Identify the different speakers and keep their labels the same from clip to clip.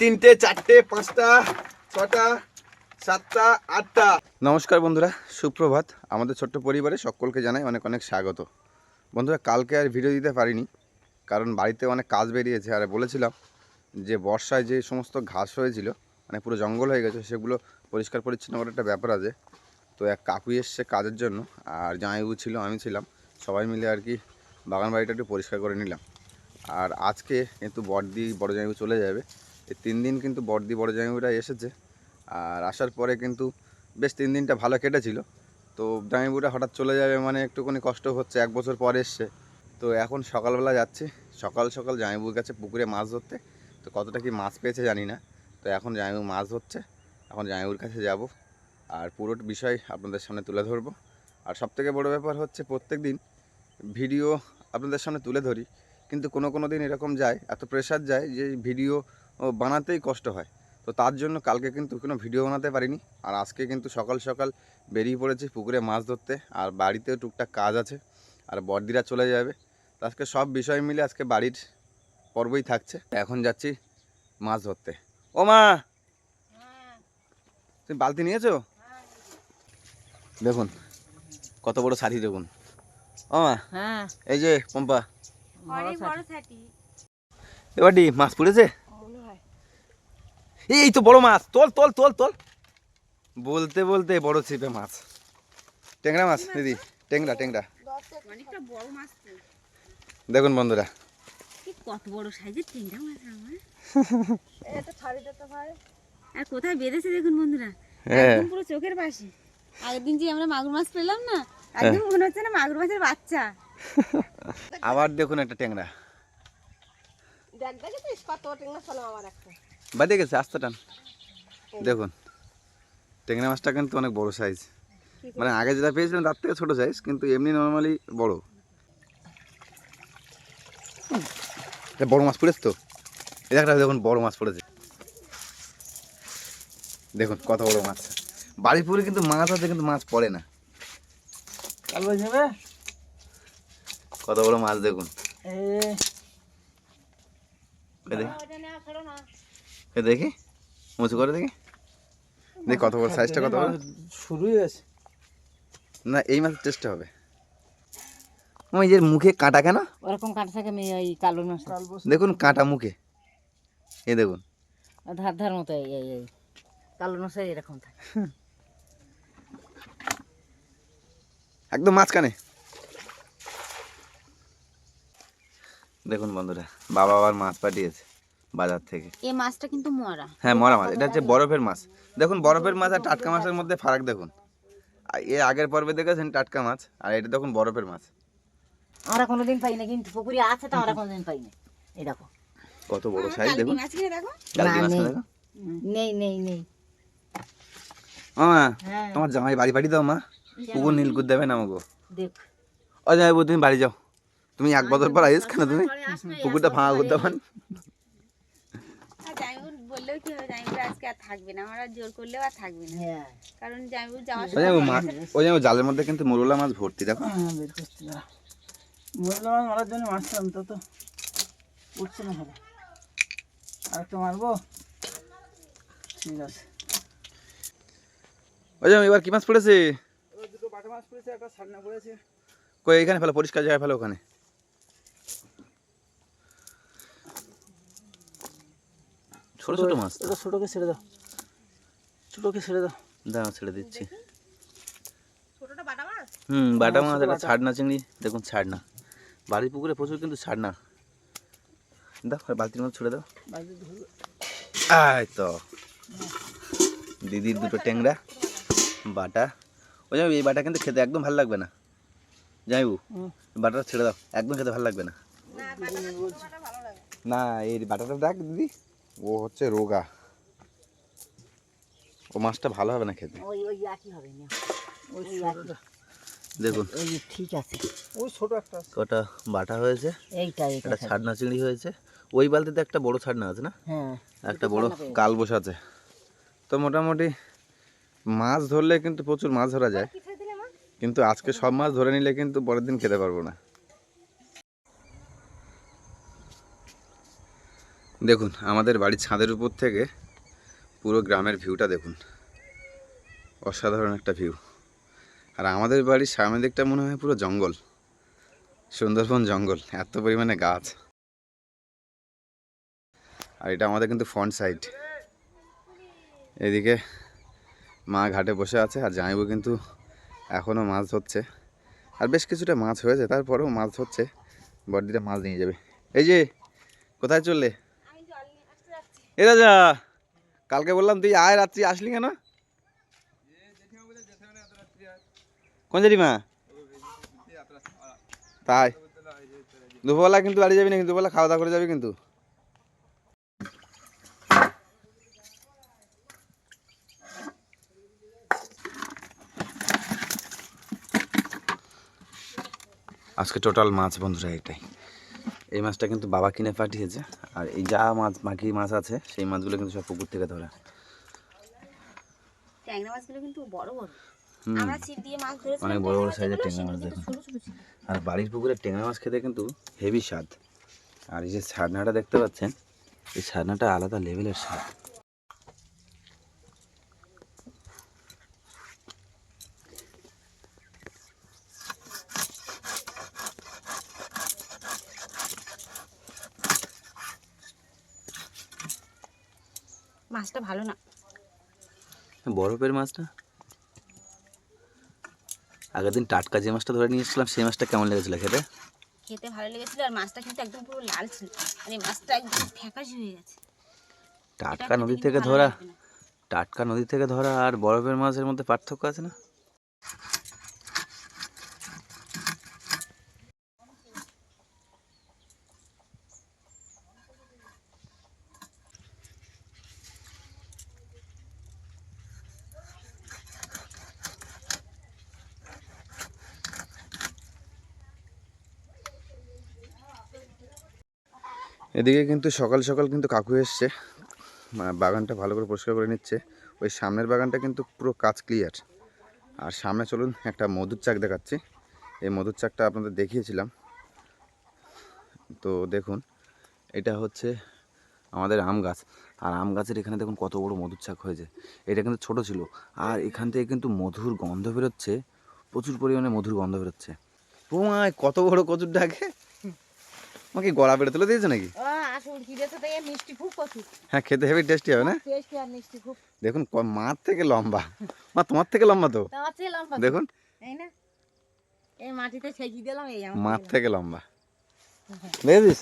Speaker 1: তিনটে চারটে পাঁচটা ছটা সাতটা আটটা নমস্কার বন্ধুরা, সুপ্রভাত। আমাদের ছোট্ট পরিবারে সকলকে জানাই অনেক অনেক স্বাগত। বন্ধুরা, কালকে আর ভিডিও দিতে পারিনি, কারণ বাড়িতে অনেক কাজ বেরিয়েছে। আর বলেছিলাম যে, বর্ষায় যে সমস্ত ঘাস হয়েছিল মানে পুরো জঙ্গল হয়ে গেছে, সেগুলো পরিষ্কার পরিচ্ছন্ন করার একটা ব্যাপার আছে। তো এক কাকু এসছে কাজের জন্য, আর জামাইবু ছিল, আমি ছিলাম। সবাই মিলে আর কি বাগান বাড়িটা একটু পরিষ্কার করে নিলাম। আর আজকে কিন্তু বড়দি বড় জামাইবু চলে যাবে। এই তিন দিন কিন্তু বড়দি বড় জামাইবুরা এসেছে। আর আসার পরে কিন্তু বেশ তিন দিনটা ভালো কেটেছিল। তো জামাইবুরা হঠাৎ চলে যাবে মানে একটুখানি কষ্ট হচ্ছে, এক বছর পর এসছে। তো এখন সকালবেলা যাচ্ছি। সকাল সকাল জামাইবুর কাছে পুকুরে মাছ ধরতে। তো কতটা কি মাছ পেয়েছে জানি না। তো এখন জামাইবু মাছ ধরছে। এখন জামাইবুর কাছে যাব। আর পুরো বিষয় আপনাদের সামনে তুলে ধরবো। আর সবথেকে বড় ব্যাপার হচ্ছে প্রত্যেক দিন ভিডিও আপনাদের সামনে তুলে ধরি। কিন্তু কোনো কোনো দিন এরকম যায়, এত প্রেশার যায় যে ভিডিও বানাতেই কষ্ট হয়। তো তার জন্য কালকে কিন্তু কোনো ভিডিও বানাতে পারিনি। আর আজকে কিন্তু সকাল সকাল বেরিয়ে পড়েছি পুকুরে মাছ ধরতে। আর বাড়িতেও টুকটাক কাজ আছে। আর বর্দিরা চলে যাবে। তো আজকে সব বিষয় মিলে আজকে বাড়ির পর্বই থাকছে। এখন যাচ্ছি মাছ ধরতে। ও মা। তুমি বালতি নিয়েছো? দেখুন কত বড় শাড়ি দেখুন। ও মা
Speaker 2: হ্যাঁ।
Speaker 1: এই যে পম্পা।
Speaker 2: ছাটি
Speaker 1: এবারটি মাছ পড়েছে? এই তো বড় মাছ তোল তোল তোল তোল। বলতে বলতে বড় ছিপে মাছ। ট্যাংরা মাছ দিদি ট্যাংরা ট্যাংরা। দেখুন বন্ধুরা
Speaker 2: কত বড় সাইজের টেংরা মাছ আমার। এটা ছাড়িটা তো ভাই আর কোথায় বেঁধেছে দেখুন বন্ধুরা?
Speaker 1: হ্যাঁ।
Speaker 2: একদম পুরো চোখের পাশে। আগের দিন যে আমরা মাগুর মাছ পেলাম না একদম মনে হচ্ছে না মাগুর মাছের বাচ্চা।
Speaker 1: আবার দেখুন একটা ট্যাংরা।
Speaker 3: দেখ দেখেছিস কত আমার একটা?
Speaker 1: বাদে গেছে আস্তে টান। দেখুন ট্যাংরা মাছটা কিন্তু অনেক বড় সাইজ মানে আগে যেটা পেয়েছিলাম তার থেকে ছোট সাইজ কিন্তু এমনি নর্মালি বড়। বড় মাছ পড়েছে তো? এই একটা দেখুন বড় মাছ পড়েছে। দেখুন কত বড় মাছ। বাড়ি পুরে কিন্তু মাছ আছে কিন্তু মাছ পড়ে না। কত বড় মাছ দেখুন। এ। দেখি। এ দেখি। উঁচু করে দেখি। দেখি কত বড় সাইজটা কত বড়?
Speaker 4: শুরুই হয়েছে।
Speaker 1: না এই মাছের টেস্ট হবে। ওই যে মুখে কাঁটা কেন?
Speaker 2: ওরকম কাটা থাকে এই কালো মাছ
Speaker 1: দেখুন কাঁটা মুখে। এই দেখুন।
Speaker 2: ধার ধার মতো এই কালো মাছের এরকম থাকে।
Speaker 1: একদম মাঝখানে। দেখুন বন্ধুরা বাবা আবার মাছ পাঠিয়েছে বাজার থেকে।
Speaker 2: এই মাছটা কিন্তু মরা।
Speaker 1: হ্যাঁ মরা মাছ। এটা হচ্ছে বরফের মাছ। দেখুন বরফের মাছ আর টাটকা মাছের মধ্যে ফারাক দেখুন। এ আগের পর্বে দেখেছেন টাটকা মাছ? আর এটা দেখুন বরফের মাছ।
Speaker 2: আমরা কোনোদিন পাই না কিন্তু পুকুরে আছে তো আমরা কোনোদিন পাই না। এই দেখো।
Speaker 1: কত বড় সাইজ
Speaker 2: দেখো? নেই। নেই নেই নেই।
Speaker 1: ও মা
Speaker 2: হ্যাঁ।
Speaker 1: তোমার জামাই বাড়ি বাড়ি দাও মা। পুকুর নীলকুদ দেবে না আমাকে।
Speaker 2: দেখ।
Speaker 1: ও যাই তুমি বাড়ি যাও। তুমি এক বছর পর আইস কেন তুমি? পুকুরটা ফাঁকা করতে পারেন
Speaker 5: বললেও কি হবে? জামিবুর আজকে আর থাকবে না। আমরা জোর করলেও আর থাকবে না।
Speaker 2: হ্যাঁ।
Speaker 5: কারণ যাওয়ার
Speaker 1: ওই জালের মধ্যে কিন্তু মুরুলা মাছ ভর্তি দেখো।
Speaker 4: মুরলা মাছ মারার জন্য মারছিলাম তো তো উঠছে না ভালো আর একটা মারবো? ঠিক আছে।
Speaker 1: ওই এবার কি মাছ পড়েছে?
Speaker 4: ওই দুটো বাটা মাছ পড়েছে একটা সান্না পড়েছে।
Speaker 1: কই এখানে ফেলো পরিষ্কার জায়গায় ফেলো ওখানে। ছোট ছোট মাছ
Speaker 4: ছোটোকে ছেড়ে দাও। ছোটোকে ছেড়ে দাও।
Speaker 1: ছেড়ে দিচ্ছি।
Speaker 3: ছোটটা বাটা মাছ?
Speaker 1: হুম বাটা মাছ
Speaker 4: ছোট
Speaker 1: এটা
Speaker 4: বাটা।
Speaker 1: ছাড়না চিংড়ি। দেখুন ছাড়না। বাড়ির পুকুরে প্রচুর কিন্তু ছাড়না দাও আর বালতির মধ্যে ছুড়ে দাও। আয় তো দিদির দুটো ট্যাংরা, বাটা। ওই যাবি এই বাটা কিন্তু খেতে একদম ভালো লাগবে না। যাইবু। বাটাটা ছেড়ে দাও, একদম খেতে ভালো লাগবে না। না, এই বাটাটা দেখ দিদি। ও হচ্ছে রোগা। ও মাছটা ভালো হবে না খেতে।
Speaker 2: ওই ওই একই হবে না।
Speaker 4: ওই
Speaker 1: দেখুন।
Speaker 2: ঠিক আছে।
Speaker 4: ওই ছোটো একটা
Speaker 1: কটা বাটা হয়েছে।
Speaker 2: এইটা
Speaker 1: একটা ছাড়না চিংড়ি হয়েছে। ওই বালতিতে একটা বড় ছাড়না আছে না?
Speaker 2: হ্যাঁ।
Speaker 1: একটা বড় কাল বসাছে তো মোটামুটি মাছ ধরলে কিন্তু প্রচুর মাছ ধরা যায়। কিন্তু আজকে সব মাছ ধরে নিলে কিন্তু পরের দিন খেতে পারব না। দেখুন আমাদের বাড়ির ছাদের উপর থেকে পুরো গ্রামের ভিউটা দেখুন। অসাধারণ একটা ভিউ। আর আমাদের বাড়ির সামনে দিকটা মনে হয় পুরো জঙ্গল। সুন্দরবন জঙ্গল এত পরিমাণে গাছ। আর এটা আমাদের কিন্তু ফ্রন্ট সাইড এদিকে মা ঘাটে বসে আছে আর জামাইবু কিন্তু এখনও মাছ ধরছে। আর বেশ কিছুটা মাছ হয়েছে তারপরেও মাছ ধরছে। বড়দিটা মাছ নিয়ে যাবে। এই যে কোথায় চললে? এ রাজা কালকে বললাম তুই আয় রাত্রি আসলি কেন? কোন জেঠিমা তাই। দুপুরবেলা কিন্তু বাড়ি যাবি না কিন্তু দুপুরবেলা খাওয়া দাওয়া করে যাবি কিন্তু। আজকে টোটাল মাছ বন্ধুরা এটাই। এই মাছটা কিন্তু বাবা কিনে পাঠিয়েছে। আর এই যা মাছ, বাকি মাছ আছে, সেই মাছগুলো কিন্তু সব পুকুর থেকে ধরা।
Speaker 5: ট্যাংরা মাছগুলো কিন্তু বড় বড়। আমরা ছিপ দিয়ে মাছ ধরেছি
Speaker 1: অনেক বড় বড় সাইজের টেঙ্গা মাছ দেখুন। আর বাড়ির পুকুরে টেঙ্গা মাছ খেতে কিন্তু হেভি স্বাদ। আর এই যে ছাড়নাটা দেখতে পাচ্ছেন এই ছাড়নাটা আলাদা লেভেলের স্বাদ।
Speaker 5: মাছটা ভালো না।
Speaker 1: বরফের মাছটা? আগের দিন টাটকা যে মাছটা ধরে নিয়ে এসেছিলাম সেই মাছটা কেমন লেগেছিল খেতে?
Speaker 5: খেতে ভালো লেগেছিল আর মাছটা কিন্তু একদম পুরো লাল ছিল। আর এই মাছটা একদম ফ্যাকাশে হয়ে গেছে।
Speaker 1: টাটকা নদী থেকে ধরা টাটকা নদী থেকে ধরা আর বরফের মাছের মধ্যে পার্থক্য আছে না? এদিকে কিন্তু সকাল সকাল কিন্তু কাকু এসছে। বাগানটা ভালো করে পরিষ্কার করে নিচ্ছে। ওই সামনের বাগানটা কিন্তু পুরো কাজ ক্লিয়ার আর সামনে চলুন, একটা মধুর চাক দেখাচ্ছি। এই মধুর চাকটা আপনাদের দেখিয়েছিলাম। তো দেখুন, এটা হচ্ছে আমাদের আম গাছ। আর আম গাছের এখানে দেখুন কত বড় মধুর চাক হয়েছে। এটা কিন্তু ছোট ছিল। আর এখান থেকে কিন্তু মধুর গন্ধ বেরোচ্ছে। প্রচুর পরিমাণে মধুর গন্ধ বেরোচ্ছে। তোমায় কত বড় কচুর ডাকে। আমাকে গলা বেড়ে তুলে দিয়েছে নাকি? হ্যাঁ খেতে হেবি টেস্টি হবে না?
Speaker 3: টেস্টি আর মিষ্টি খুব।
Speaker 1: দেখুন মার থেকে লম্বা। মা তোমার থেকে লম্বা তো।
Speaker 3: লম্বা
Speaker 1: দেখুন।
Speaker 3: এই মাটিতে ছেঁচি দিলাম এই
Speaker 1: মার থেকে লম্বা। দেখেছিস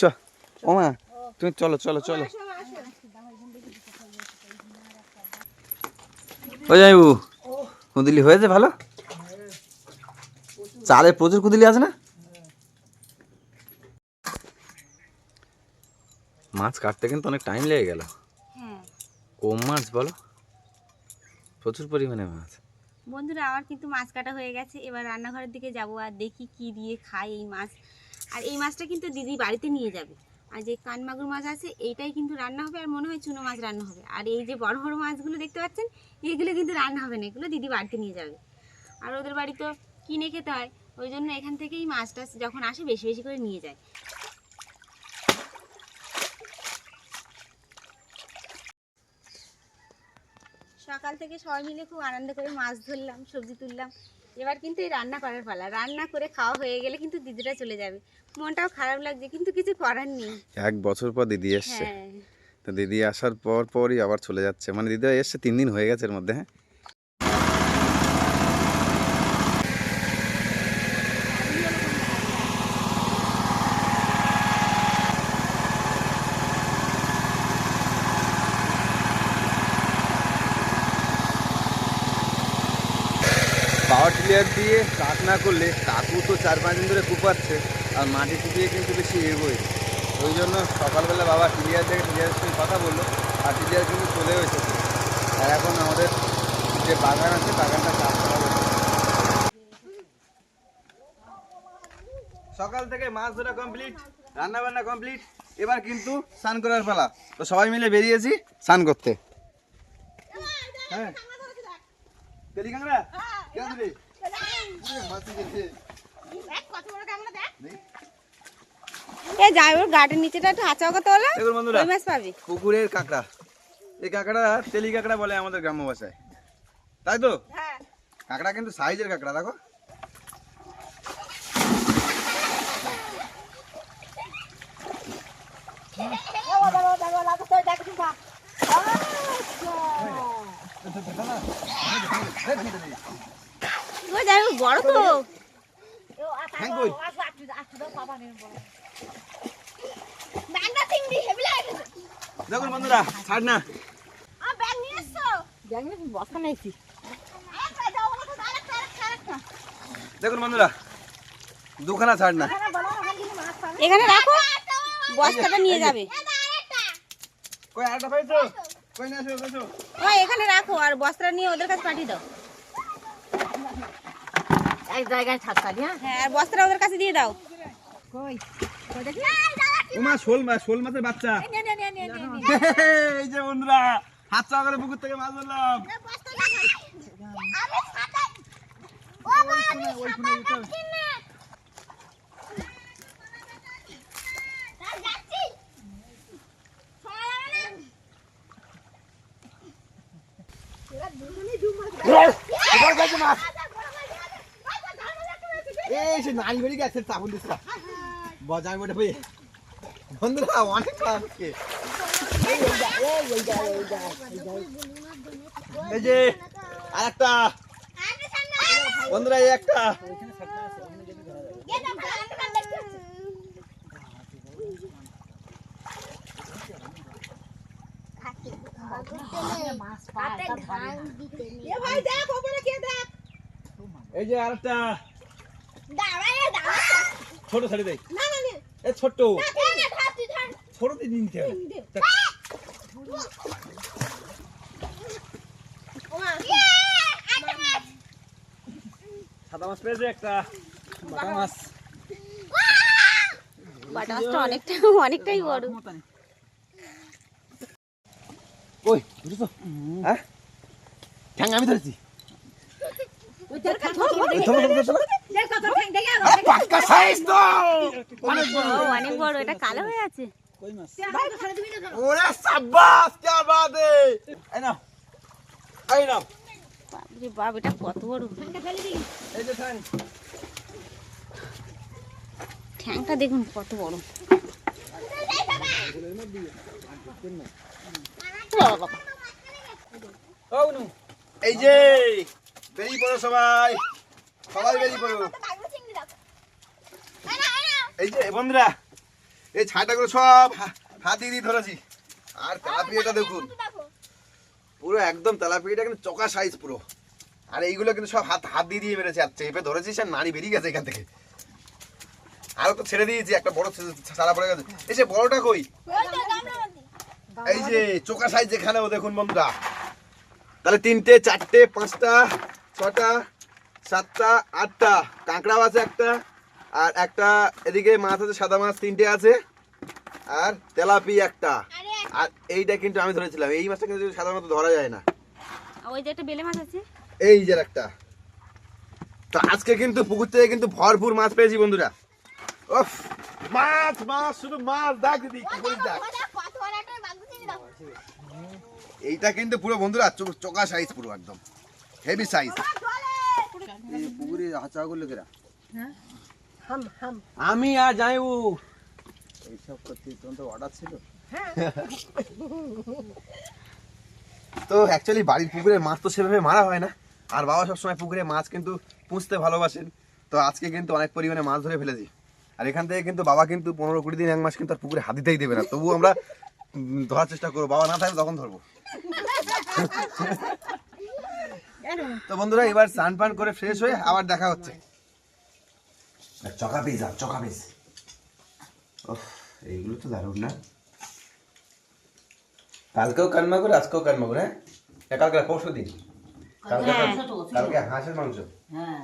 Speaker 1: চ ও মা তুমি চলো চলো চলো। ও যাইবু কুঁদলি হয়েছে ভালো? চালে প্রচুর কুঁদলি আছে না? মাছ কাটতে কিন্তু অনেক টাইম লেগে গেল।
Speaker 5: হ্যাঁ।
Speaker 1: কম মাছ বলো। প্রচুর পরিমাণে মাছ।
Speaker 5: বন্ধুরা আমার কিন্তু মাছ কাটা হয়ে গেছে। এবার রান্নাঘরের দিকে যাব আর দেখি কি দিয়ে খাই এই মাছ। আর এই মাছটা কিন্তু দিদি বাড়িতে নিয়ে যাবে। আর যে কান মাগুর মাছ আছে, এইটাই কিন্তু রান্না হবে আর মনে হয় চুনো মাছ রান্না হবে। আর এই যে বড় বড় মাছগুলো দেখতে পাচ্ছেন, এগুলো কিন্তু রান্না হবে না, এগুলো দিদি বাড়িতে নিয়ে যাবে। আর ওদের বাড়ি তো কিনে খেতে হয়, ওই জন্য এখান থেকেই মাছটা যখন আসে বেশি বেশি করে নিয়ে যায়। সকাল থেকে সবাই মিলে খুব আনন্দ করে মাছ ধরলাম, সবজি তুললাম। এবার কিন্তু এই রান্না করার পালা। রান্না করে খাওয়া হয়ে গেলে কিন্তু দিদিরা চলে যাবে। মনটাও খারাপ লাগছে কিন্তু কিছু করার নেই।
Speaker 1: এক বছর পর দিদি এসছে।
Speaker 5: হ্যাঁ।
Speaker 1: তো দিদি আসার পর পরই আবার চলে যাচ্ছে। মানে দিদি এসছে তিন দিন হয়ে গেছে এর মধ্যে হ্যাঁ? পাওয়ার টিলার দিয়ে কাজ না করলে কাকু তো চার পাঁচ দিন ধরে কুপাচ্ছে। আর মাটি কুপিয়ে কিন্তু বেশি এগোয়। ওই জন্য সকালবেলা বাবা টিলিয়ার থেকে টিলিয়ারের সঙ্গে কথা বলল আর টিলিয়ার কিন্তু চলেও এসেছে। আর এখন আমাদের যে বাগান আছে বাগানটা চাষ করা হচ্ছে। সকাল থেকে মাছ ধরা কমপ্লিট রান্না বান্না কমপ্লিট এবার কিন্তু স্নান করার পালা। তো সবাই মিলে বেরিয়েছি স্নান করতে। হ্যাঁ। তেলি কাঁকড়া? কে আসবে? উরে, মাছি।
Speaker 5: এ যাই ওর গার্ডেন নিচেটা একটু হাঁচাও করতে হলো
Speaker 1: দেখুন বন্ধুরা
Speaker 5: মাছ পাবি।
Speaker 1: পুকুরের কাঁকড়া। এই কাঁকড়া তেলি কাঁকড়া বলে আমাদের গ্রাম্য ভাষায়। তাই তো? কাঁকড়া কিন্তু সাইজের কাঁকড়া দেখো।
Speaker 5: বড় তো।
Speaker 1: হ্যাঁ কই দেখুন বন্ধুরা ছাড় না দেখুন বন্ধুরা দুখানা ছাড় না
Speaker 5: এখানে রাখো বস্তাটা নিয়ে যাবে
Speaker 1: কই আরেকটা পাইছো কই না এসো এসো
Speaker 5: ও এখানে রাখো আর বস্তাটা নিয়ে ওদের কাছে পাঠিয়ে দাও
Speaker 3: এক জায়গায় থাকতালি হ্যাঁ?
Speaker 5: হ্যাঁ আর বস্তাটা ওদের কাছে দিয়ে দাও।
Speaker 3: কই?
Speaker 1: ওমা শোল মাছ শোল মাছের বাচ্চা। এই যে বন্ধুরা হাত চা করে পুকুর থেকে মাছ ধরলাম। এই সে নারী বেরিয়ে গেছে চাপুন দিস না। বজায় মোটে পেয়ে বন্ধুরা অনেক আজকে। এই যে আর একটা বন্ধুরা এই একটা। এই যে আর একটা ছোট ছাড়ি দেয় এ ছোট ছোট দিয়ে নিতে হবে। সাদা মাছ পেয়েছে একটা। বাটা মাছ।
Speaker 5: বাটা মাছটা অনেকটা অনেকটাই বড়।
Speaker 1: ওই বুঝছ হ্যাঁ? ঠ্যাং আমি ধরেছি।
Speaker 3: ওই তোর কথা কত ঠ্যাং
Speaker 1: পাক্কা সাইজ তো। অনেক বড়।
Speaker 5: অনেক বড়। এটা কালো হয়ে আছে।
Speaker 4: কই মাছ
Speaker 3: ভাই তো ছাড়ে দিবি না
Speaker 1: ওরে সাব্বাস কি বাত এই নাও। এই নাও।
Speaker 5: বাপরে বাপ এটা কত বড়।
Speaker 1: এই যে ঠ্যাং।
Speaker 5: ঠ্যাংটা দেখুন কত বড়।
Speaker 1: এই যে বেরিয়ে পড়ো সবাই। সবাই বেরিয়ে পড়ো এই যে বন্ধুরা এই ছাটাগুলো সব হাত দিয়ে ধরেছি। আর তেলাপিয়াটা দেখুন। পুরো একদম তেলাপিয়াটা কিন্তু চোকা সাইজ পুরো। আর এইগুলো কিন্তু সব হাত হাত দিয়ে দিয়ে মেরেছে। আর চেপে ধরেছিস আর নাড়ি বেরিয়ে গেছে এখান থেকে। আরও তো ছেড়ে দিয়েছি একটা বড় ছাড়া পড়ে গেছে। এই যে বড়টা কই? এই যে চোকা সাইজ এখানেও দেখুন বন্ধুরা। তাহলে তিনটে চারটে পাঁচটা ছটা সাতটা আটটা কাঁকড়াও আছে একটা আর একটা এদিকে মাছ আছে সাদা মাছ তিনটে আছে আর তেলাপি একটা। আর এইটা কিন্তু আমি ধরেছিলাম এই মাছটা কিন্তু সাধারণত ধরা যায় না।
Speaker 5: ওই যে একটা বেলে মাছ আছে?
Speaker 1: এই যে একটা। তো আজকে কিন্তু পুকুর থেকে কিন্তু ভরপুর মাছ পেয়েছি বন্ধুরা। উফ মাছ মাছ শুধু মাছ দেখ দিদি কি দেখ। এইটা কিন্তু পুরো বন্ধুরা চো- চোকা সাইজ পুরো একদম। হেভি সাইজ পুকুরে হাঁচা করলে কেরা?
Speaker 3: হাম হাম।
Speaker 1: আমি আর যাইবু এইসব করতে তোমার তো অর্ডার ছিল। তো অ্যাকচুয়ালি বাড়ির পুকুরে মাছ তো সেভাবে মারা হয় না। আর বাবা সবসময় পুকুরে মাছ কিন্তু পুষতে ভালোবাসেন। তো আজকে কিন্তু অনেক পরিমাণে মাছ ধরে ফেলেছি। আর এখান থেকে কিন্তু বাবা কিন্তু পনেরো কুড়ি দিন এক মাস কিন্তু আর পুকুরে হাত দিতেই দেবে না। তবু আমরা ধরার চেষ্টা করব। বাবা না থাকলে তখন ধরবো। তো বন্ধুরা এবার স্নান পান করে ফ্রেশ হয়ে আবার দেখা হচ্ছে। চকা পিস আর চকা পিস এইগুলো তো দারুণ না। কালকেও কানমাগুর আজকেও কানমাগুর হ্যাঁ? কালকে পরশু দিন। কালকে কালকে হাঁসের মাংস।
Speaker 3: হ্যাঁ।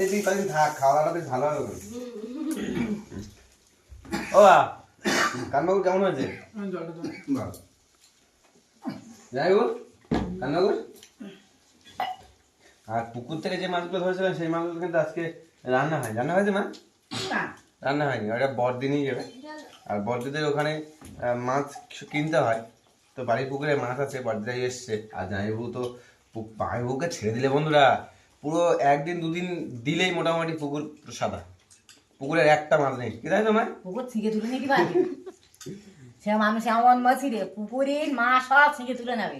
Speaker 1: এই তুই কদিন থাক খাওয়া দাওয়া বেশ ভালো হবে ও কানবাবু কেমন হয়েছে? যাই হোক কানবাবু আর পুকুর থেকে যে মাছগুলো ধরেছিলেন সেই মাছগুলো কিন্তু আজকে রান্না হয় রান্না হয়েছে মা? রান্না হয়নি ওটা বড়দি নিয়ে যাবে। আর বড়দিদের ওখানে মাছ কিনতে হয়। তো বাড়ির পুকুরে মাছ আছে বড়দিদাই এসছে। আর জামাইবাবু তো জামাইবাবুকে ছেড়ে দিলে বন্ধুরা পুরো একদিন দুদিন দিলেই মোটামুটি পুকুর সাদা। পুকুরের একটা মাছ নেই। কি তাই তো মা?
Speaker 3: পুকুর থেকে তুলে পারি সে মানুষ এমন মাছি রে পুকুরের মা সব থেকে তুলে নেবে।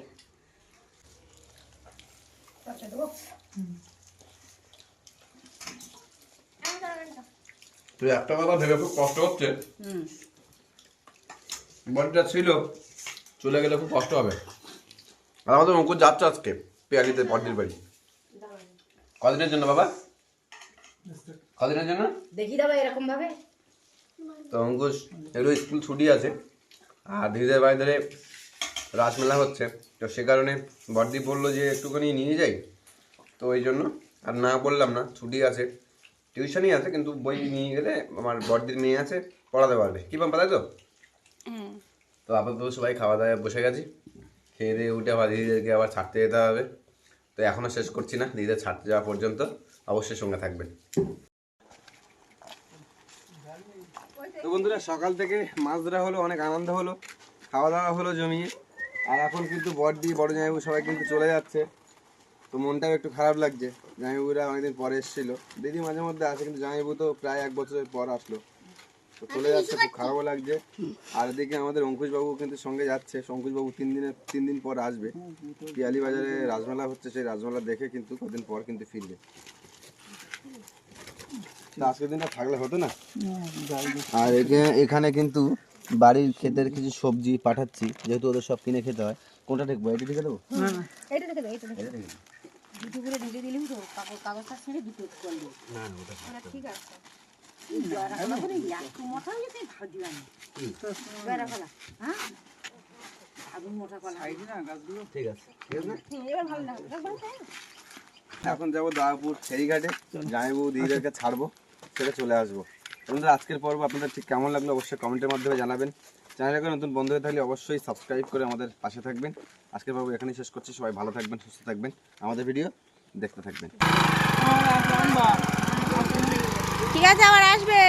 Speaker 1: তুই একটা কথা ভেবে খুব কষ্ট হচ্ছে বডিটা ছিল চলে গেলে খুব কষ্ট হবে আর আমাদের অঙ্কুর যাচ্ছে আজকে পেয়ারিতে বডির বাড়ি কদিনের জন্য বাবা কদিনের জন্য
Speaker 3: দেখি দেবে এরকম ভাবে
Speaker 1: তো অঙ্কুশ একটু স্কুল ছুটি আছে আর ধীরে দিদিদের বাড়ি ধরে রাসমেলা হচ্ছে তো সে কারণে বড়দি বলল যে একটুখানি নিয়ে যাই। তো ওই জন্য আর না বললাম না ছুটি আছে। টিউশনই আছে কিন্তু বই নিয়ে গেলে আমার বড়দির মেয়ে আছে পড়াতে পারবে। কি পাম্পা তাই তো?
Speaker 5: হ্যাঁ।
Speaker 1: তো আপাতত সবাই খাওয়া দাওয়া বসে গেছি। খেয়ে দিয়ে উঠে আবার দিদিদেরকে আবার ছাড়তে যেতে হবে। তো এখনও শেষ করছি না দিদিদের ছাড়তে যাওয়া পর্যন্ত। অবশ্যই সঙ্গে থাকবেন। তো বন্ধুরা সকাল থেকে মাছ ধরা হলো অনেক আনন্দ হলো খাওয়া দাওয়া হলো জমিয়ে। আর এখন কিন্তু বড়দি বড় জামাইবু সবাই কিন্তু চলে যাচ্ছে। তো মনটাও একটু খারাপ লাগছে। জামাইবুরা অনেকদিন পরে এসেছিল। দিদি মাঝে মধ্যে আসে কিন্তু জামাইবু তো প্রায় এক বছরের পর আসলো। তো চলে যাচ্ছে খুব খারাপও লাগছে। আর এদিকে আমাদের অঙ্কুশবাবু কিন্তু সঙ্গে যাচ্ছে। অঙ্কুশবাবু তিন দিনের তিন দিন পর আসবে। পিয়ালি বাজারে রাজমেলা হচ্ছে সেই রাজমেলা দেখে কিন্তু কদিন পর কিন্তু ফিরবে। আজকের দিনটা থাকলে হতো না? আর এখানে এখানে কিন্তু বাড়ির ক্ষেতের কিছু সবজি পাঠাচ্ছি যেহেতু ওদের সব কিনে খেতে হয়। কোনটা দেখব এটা দেখে দেবো?
Speaker 5: এটা দেখে এটা দেখে দুটো করে দিলেই তো কাগজ কাগজটা ছেড়ে দুটো করলে হয়ে হ্যাঁ?
Speaker 1: ঠিক আছে। এখন যাব দাওয়াপুর ফেরিঘাটে। জামাইবু দিদিদেরকে ছাড়বো সেটা চলে আসব। বন্ধুরা, আজকের পর্ব আপনাদের ঠিক কেমন লাগল অবশ্যই কমেন্টের মাধ্যমে জানাবেন। চ্যানেলকে নতুন বন্ধু হয়ে থাকলে অবশ্যই সাবস্ক্রাইব করে আমাদের পাশে থাকবেন। আজকের পর্ব এখানেই শেষ করছি। সবাই ভালো থাকবেন, সুস্থ থাকবেন। আমাদের ভিডিও দেখতে থাকবেন।
Speaker 5: ঠিক আছে, আবার আসবে।